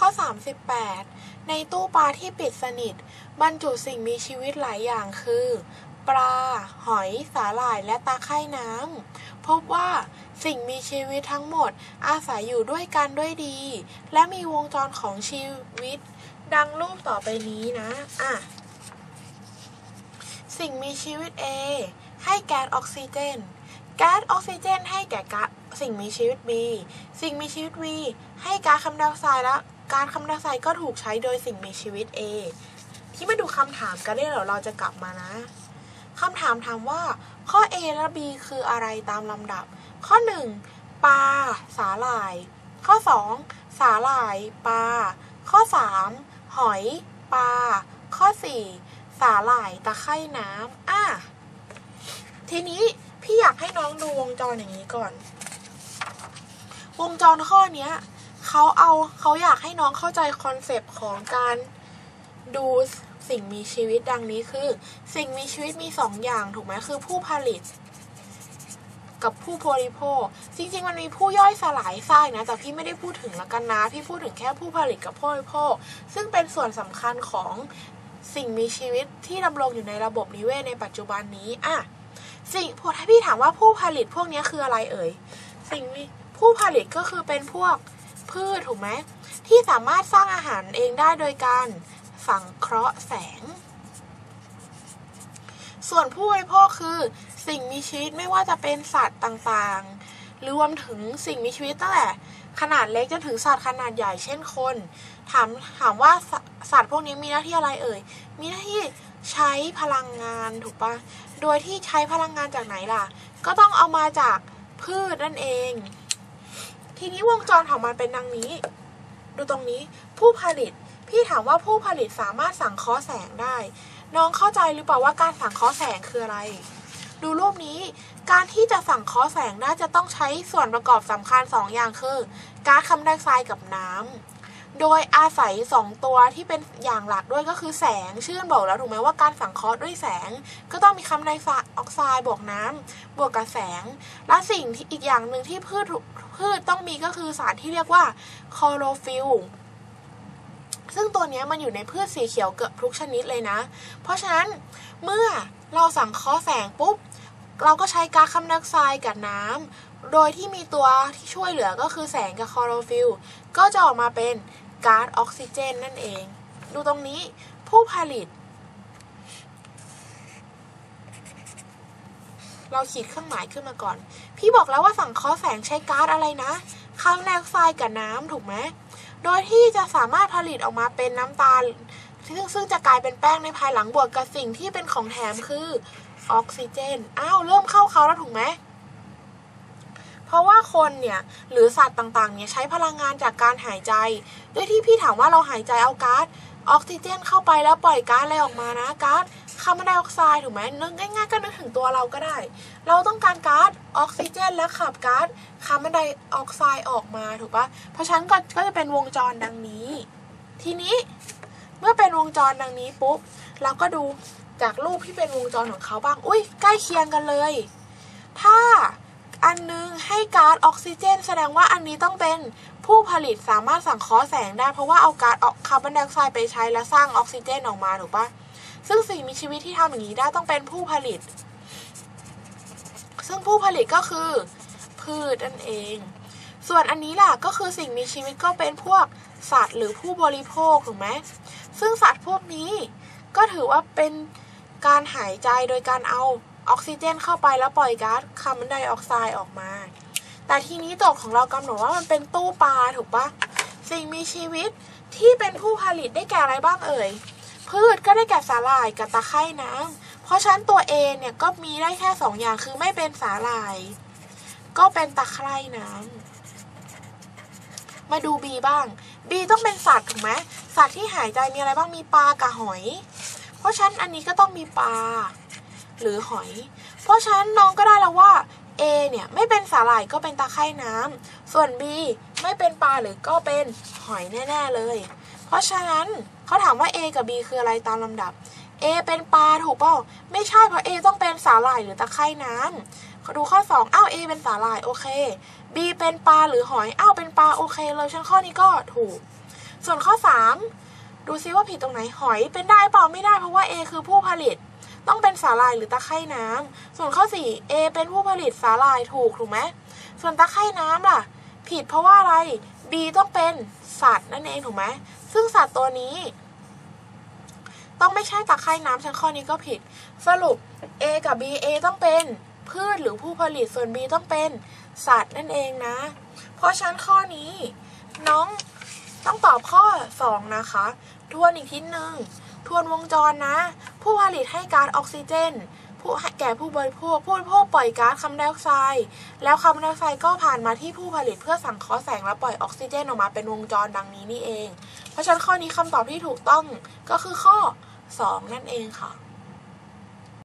ข้อ 38 ในตู้ปลาที่ปิดสนิท บรรจุสิ่งมีชีวิตหลายอย่างคือ ปลา หอย สาหร่าย และตาไคร่น้ำ พบว่าสิ่งมีชีวิตทั้งหมดอาศัยอยู่ด้วยกันด้วยดี และมีวงจรของชีวิต ดังรูปต่อไปนี้นะ อะ สิ่งมีชีวิต A ให้แก๊สออกซิเจน แก๊สออกซิเจนให้แก่กสิ่งมีชีวิต B สิ่งมีชีวิต B ให้ก๊าซคาร์บอนไดออกไซด์และ กาซคาร์บอนไดออกไซด์ก็ถูกใช้โดยสิ่งมีชีวิต A ที่มาดูคำถามกันได้เดี๋ยวเราจะกลับมานะคำถามถามว่า ข้อ A และ B คืออะไรตามลำดับ ข้อ 1 ปลา สาหร่าย ข้อ 2 สาหร่าย ปลา ข้อ 3 หอย ปลา ข้อ 4 สาหร่ายตะไคร่น้ำอะทีนี้พี่อยากให้น้องดูวงจรอย่างนี้ก่อน วงจรข้อเนี้ย เขาเอาเขาอยากให้น้องเข้าใจคอนเซปต์ของการดูสิ่งมีชีวิตดังนี้คือ สิ่งมีชีวิตมีสองอย่างถูกไหมคือผู้ผลิต กับผู้บริโภค จริง ๆ มันมีผู้ย่อยสลายไส้นะแต่พี่ไม่ได้พูดถึงละกันนะพี่พูดถึงแค่ผู้ผลิตกับผู้บริโภค ซึ่งเป็นส่วนสำคัญของสิ่งมีชีวิตที่ดำรงอยู่ในระบบนิเวศในปัจจุบันนี้อะสิ่งพอถ้าพี่ถามว่าผู้ผลิตพวกนี้คืออะไรเอ่ยสิ่งมีผู้ผลิตก็คือเป็นพวก พืชถูกไหมที่สามารถสร้างอาหารเองได้โดยการสังเคราะห์แสง ส่วนผู้บริโภคคือสิ่งมีชีวิตไม่ว่าจะเป็นสัตว์ต่างๆ รวมถึงสิ่งมีชีวิตตั้งแต่ขนาดเล็กจนถึงสัตว์ขนาดใหญ่เช่นคน ถามถามว่าสสัตว์พวกนี้มีหน้าที่อะไรเอ่ย มีหน้าที่ใช้พลังงานถูกปะโดยที่ใช้พลังงานจากไหนล่ะ ก็ต้องเอามาจากพืชนั่นเอง ทีนี้วงจรของมันเป็นดังนี้ ดูตรงนี้ผู้ผลิต พี่ถามว่าผู้ผลิตสามารถสั่งเคาะแสงได้ น้องเข้าใจหรือเปล่าว่าการสั่งเคาะแสงคืออะไร ดูรูปนี้ การที่จะสั่งเคาะแสงได้จะต้องใช้ส่วนประกอบสำคัญ2อย่างคือก๊าซคาร์บอนไดออกไซด์กับน้ำโดยอาศัย 2 ตัวที่เป็นอย่างหลักด้วยก็คือแสง ชื่อบอกแล้วถูกไหมว่าการสังเคราะห์ด้วยแสง ก็ต้องมีคาร์บอนไดออกไซด์บวกน้ำบวกกับแสง และสิ่งที่อีกอย่างหนึ่งที่พืช พืชต้องมีก็คือสารที่เรียกว่าคลอโรฟิลซึ่งตัวนี้มันอยู่ในพืชสีเขียวเกือบทุกชนิดเลยนะ เพราะฉะนั้นเมื่อเราสังเคราะห์แสงปุ๊บ เราก็ใช้ก๊าซคาร์บอนไดออกไซด์กับน้ำโดยที่มีตัวที่ช่วยเหลือก็คือแสงกับคลอโรฟิลก็จะออกมาเป็นก๊าซออกซิเจนนั่นเอง ดูตรงนี้ผู้ผลิต เราขีดเครื่องหมายขึ้นมาก่อน พี่บอกแล้วว่าสั่งคราะห์แสงใช้ก๊าซอะไรนะคาร์บอนไดออกไซด์กับน้ำถูกไหมโดยที่จะสามารถผลิตออกมาเป็นน้ำตาลซึ่งซึ่งจะกลายเป็นแป้งในภายหลังบวกกับสิ่งที่เป็นของแถมคือออกซิเจน อ้าว เริ่มเข้าเขาแล้วถูกไหม เพราะว่าคนเนี่ยหรือสัตว์ต่างๆเนี่ยใช้พลังงานจากการหายใจ ด้วยที่พี่ถามว่าเราหายใจเอาก๊าซ ออกซิเจนเข้าไปแล้วปล่อยก๊าซอะไรออกมานะก๊าซคาร์บอนไดออกไซด์ถูกไหมนึกง่ายๆก็นึกถึงตัวเราก็ได้ เราต้องการก๊าซออกซิเจนและขับก๊าซคาร์บอนไดออกไซด์ออกมาถูกปะเพราะฉะนั้นก็ก็จะเป็นวงจรดังนี้ ทีนี้เมื่อเป็นวงจรดังนี้ปุ๊บเราก็ดูจากรูปที่เป็นวงจรของเขาบ้าง อุ้ยใกล้เคียงกันเลย ถ้า อันนึงให้ก๊าซออกซิเจน แสดงว่าอันนี้ต้องเป็นผู้ผลิตสามารถสังเคราะห์แสงได้ เพราะว่าเอาก๊าซออกคาร์บอนไดออกไซด์ไปใช้แล้วสร้างออกซิเจนออกมาถูกปะซึ่งสิ่งมีชีวิตที่ทำอย่างนี้ได้ต้องเป็นผู้ผลิต ซึ่งผู้ผลิตก็คือ พืชนั่นเอง ส่วนอันนี้ล่ะก็คือสิ่งมีชีวิตก็เป็นพวกสัตว์หรือผู้บริโภคถูกไหมซึ่งสัตว์พวกนี้ก็ถือว่าเป็นการหายใจโดยการเอา ออกซิเจนเข้าไปแล้วปล่อยก๊าซคาร์บอนไดออกไซด์ออกมา แต่ทีนี้โจทย์ของเรากำหนดว่ามันเป็นตู้ปลาถูกปะสิ่งมีชีวิตที่เป็นผู้ผลิตได้แก่อะไรบ้างเอ่ย พืชก็ได้แก่สาหร่ายกับตะไคร่น้ำเพราะฉะนั้นตัว A เนี่ยก็มีได้แค่สองอย่างคือไม่เป็นสาหร่าย ก็เป็นตะไคร่น้ำมาดู B บ้าง B ต้องเป็นสัตว์ถูกไหมสัตว์ที่หายใจมีอะไรบ้างมีปลากับหอย เพราะฉะนั้นอันนี้ก็ต้องมีปลา หรือหอย เพราะฉะนั้นน้องก็ได้แล้วว่า A เนี่ยไม่เป็นสาหร่ายก็เป็นตะไคร่น้ำส่วน B ไม่เป็นปลาหรือก็เป็นหอยแน่ๆเลย เพราะฉะนั้นเขาถามว่า A กับ B คืออะไรตามลำดับ A เป็นปลาถูกเปล่าไม่ใช่เพราะ A ต้องเป็นสาหร่ายหรือตะไคร่น้ำเขาดูข้อ 2 อ้าว A เป็นสาหร่ายโอเค B เป็นปลาหรือหอย อ้าว เป็นปลาโอเคเลยชั้นข้อนี้ก็ถูก ส่วนข้อ 3 ดูซิว่าผิดตรงไหน หอยเป็นได้เปล่าไม่ได้เพราะว่า A คือผู้ผลิต ต้องเป็นสาหร่ายหรือตะไคร่น้ำส่วนข้อ 4 A เป็นผู้ผลิตสาหร่ายถูกถูกไหมส่วนตะไคร่น้ำล่ะ ผิดเพราะว่าอะไร B ต้องเป็นสัตว์นั่นเองถูกไหมซึ่งสัตว์ตัวนี้ ต้องไม่ใช่ตะไคร่น้ำฉันข้อนี้ก็ผิด สรุป A กับ B A ต้องเป็นพืชหรือผู้ผลิตส่วน B ต้องเป็นสัตว์นั่นเองนะ เพราะฉะนั้นข้อนี้ น้องต้องตอบข้อ 2 นะคะ ทวนอีกทีหนึ่ง ทวนวงจรนะ ผู้ผลิตให้ก๊าซออกซิเจน ผู้แก่ผู้บริโภคผู้บริโภคปล่อยก๊าซคาร์บอนไดออกไซด์แล้วคาร์บอนไดออกไซด์ก็ผ่านมาที่ผู้ผลิตเพื่อสังเคราะห์แสงและปล่อยออกซิเจนออกมาเป็นวงจรดังนี้นี่เอง เพราะฉะนั้นข้อนี้คำตอบที่ถูกต้องก็คือข้อ 2 นั่นเองค่ะ